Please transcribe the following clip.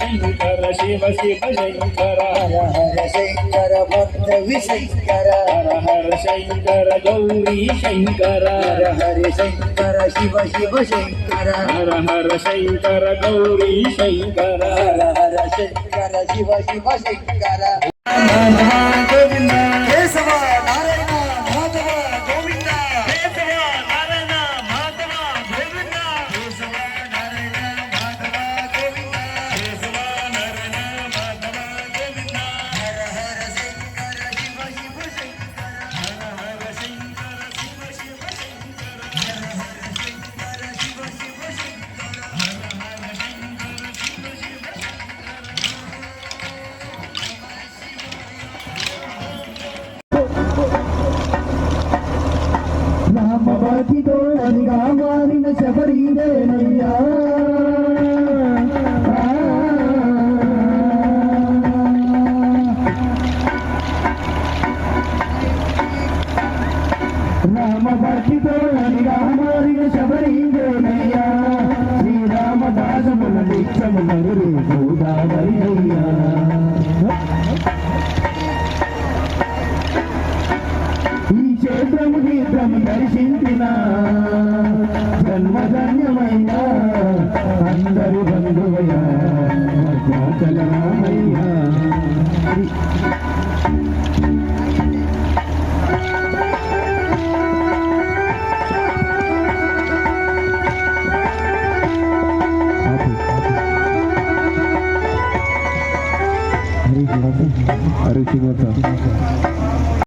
శంకర శివ శివ శంకర హర హర శంకర భక్త విశంకర హర హర శంకర గౌరీ శంకర హర హర శంకర శివ శివ శంకర హర హర శంకర గౌరీ శంకర హర హర శంకర శివ శివ శంకర. రాజధానిగా మారిన శబరిదేవయ్యా రామ భక్తితో నదిగా మారిన శబరిదేవయ్యా శ్రీరామదాసముల గోదావరి అయ్యా క్షేత్రము గీతం దర్శించిన జన్మధన్యమైన అందరు బంధువయ్యా Hari Jumat. Hari Jumat.